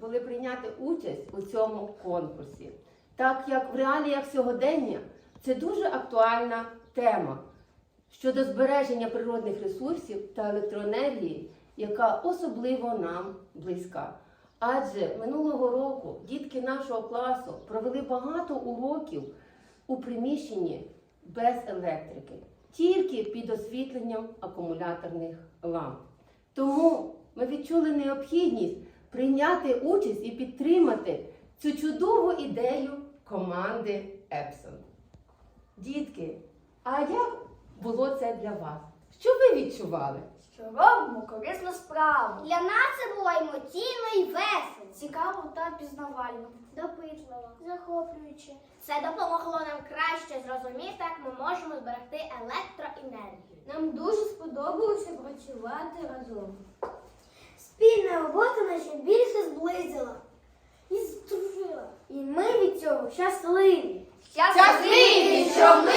були прийняти участь у цьому конкурсі, так як в реаліях сьогодення це дуже актуальна тема щодо збереження природних ресурсів та електроенергії, яка особливо нам близька. Адже минулого року дітки нашого класу провели багато уроків у приміщенні без електрики, тільки під освітленням акумуляторних ламп. Тому ми відчули необхідність прийняти участь і підтримати цю чудову ідею команди Епсон. Дітки, а як було це для вас? Що ви відчували? Що робимо корисну справу. Для нас це було емоційно і весело. Цікаво та пізнавально. Допитливо, захоплююче. Це допомогло нам краще зрозуміти, як ми можемо зберегти електроенергію. Нам дуже сподобалося працювати разом вилізла і здружила. І ми від цього щасливі. Щасливі, що ми.